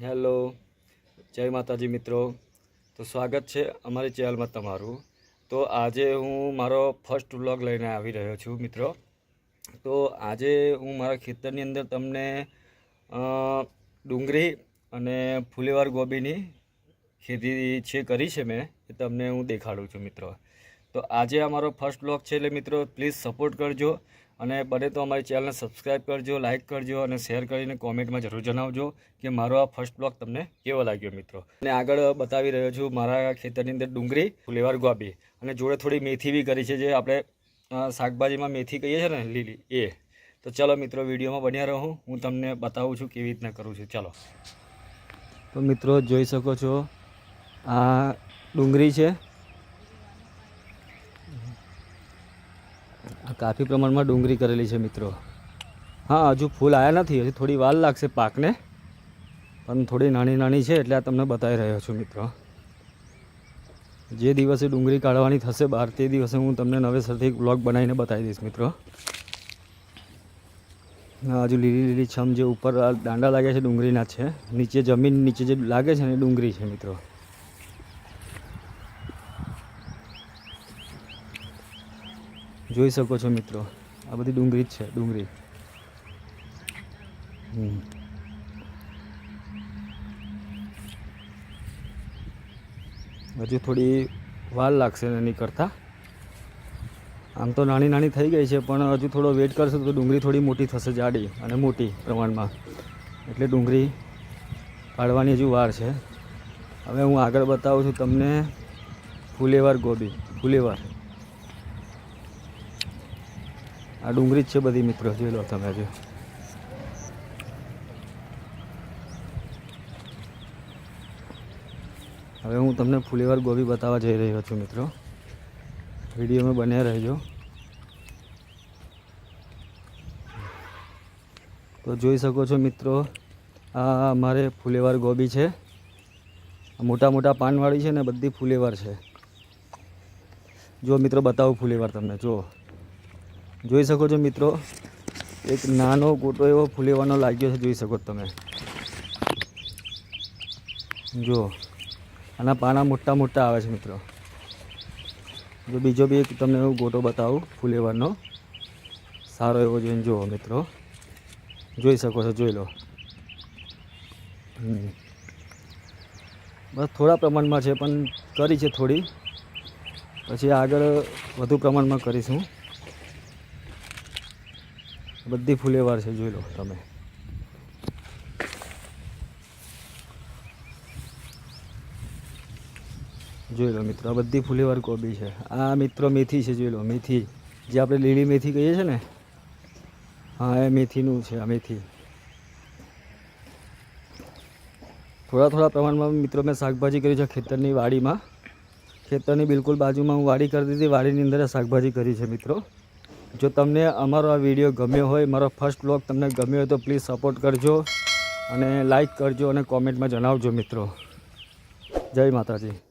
Hello, જય માતાજી મિત્રો. તો સ્વાગત છે અમારી ચેનલમાં તમારું. તો આજે હું મારો ફર્સ્ટ વ્લોગ લઈને આવી રહ્યો છું મિત્રો. તો આજે હું મારા ખેતરની અંદર તમને ડુંગળી અને ફુલેવાર ગોબીની ખેતી છે કરી છે મેં, એ તમને હું દેખાડું છું મિત્રો. તો આજે અમારો ફર્સ્ટ વ્લોગ છે એટલે મિત્રો, પ્લીઝ સપોર્ટ કરજો. અને બને તો અમારી ચેનલને સબસ્ક્રાઈબ કરજો લાઇક કરજો અને શેર કરીને કોમેન્ટમાં જરૂર જણાવજો કે મારો આ ફર્સ્ટ બ્લોગ તમને કેવો લાગ્યો મિત્રો? અને આગળ બતાવી રહ્યો છું મારા ખેતરની અંદર ડુંગળી, ફુલેવાર ગોબી અને જોડે થોડી મેથી બી કરી છે જે આપણે શાકભાજીમાં મેથી કહીએ છીએ ને લીલી, એ. તો ચલો મિત્રો વિડીયોમાં બન્યા રહું. હું તમને બતાવું છું કેવી રીતના કરું છું. ચાલો. તો મિત્રો જોઈ શકો છો, આ ડુંગળી છે. કાફી પ્રમાણમાં ડુંગળી કરેલી છે મિત્રો. હા, હજુ ફૂલ આવ્યા નથી, હજુ થોડી વાર લાગશે પાકને. પણ થોડી નાની નાની છે એટલે આ તમને બતાવી રહ્યો છું મિત્રો. જે દિવસે ડુંગળી કાઢવાની થશે બહાર તે દિવસે હું તમને નવેસરથી બ્લોગ બનાવીને બતાવી દઈશ મિત્રો. હજુ લીલી લીલી છમ જે ઉપર દાંડા લાગ્યા છે ડુંગળીના છે. નીચે જમીન નીચે જે લાગે છે ને ડુંગળી છે મિત્રો. જોઈ શકો છો મિત્રો, આ બધી ડુંગળી જ છે, ડુંગળી. હજુ થોડી વાર લાગશે એની કરતાં. આમ તો નાની નાની થઈ ગઈ છે, પણ હજુ થોડો વેટ કરશો તો ડુંગળી થોડી મોટી થશે, જાડી અને મોટી પ્રમાણમાં. એટલે ડુંગળી કાઢવાની હજુ વાર છે. હવે હું આગળ બતાવું છું તમને ફુલેવાર ગોબી, ફુલેવાર. આ ડુંગળી જ છે બધી મિત્રો, જોઈ લો તમે જો હવે હું તમને ફૂલેવાર ગોબી બતાવવા જઈ રહ્યો છું મિત્રો. વિડીયોમાં બન્યા રહેજો. તો જોઈ શકો છો મિત્રો, આ અમારે ફૂલેવાર ગોબી છે. મોટા મોટા પાનવાળી છે ને બધી ફૂલેવાર છે. જો મિત્રો, બતાવું ફૂલેવાર તમને, જો. જોઈ શકો છો મિત્રો, એક નાનો ગોટો એવો ફુલેવાનો લાગ્યો છે, જોઈ શકો તમે. જો, આના પાના મોટા મોટા આવે છે મિત્રો. જો બીજો બી એક તમને હું ગોટો બતાવું, ફુલેવાનો. સારો એવો જોઈને જુઓ મિત્રો. જોઈ શકો છો, જોઈ લો. બસ થોડા પ્રમાણમાં છે, પણ કરી છે થોડી. પછી આગળ વધુ પ્રમાણમાં કરીશું. બધી ફૂલેવાર છે, જોઈ લો તમે. જોઈ લો મિત્રો, આ બધી ફૂલેવાર કોબી છે. આ મિત્રો મેથી છે, જોઈ લો, મેથી. જે આપણે લીલી મેથી કહીએ છીએ ને? હા, એ મેથીનું છે, આ મેથી. થોડા થોડા પ્રમાણમાં મિત્રો મેં શાકભાજી કરી છે ખેતરની વાડીમાં. ખેતરની બિલકુલ બાજુમાં હું વાડી કરી દીધી, વાડીની અંદર શાકભાજી કરી છે મિત્રો. જો તમને અમારો આ વીડિયો ગમ્યો હોય, મારો ફર્સ્ટ બ્લોગ તમને ગમ્યો હોય તો પ્લીઝ સપોર્ટ કરજો અને લાઈક કરજો અને કોમેન્ટમાં જણાવજો મિત્રો. જય માતાજી.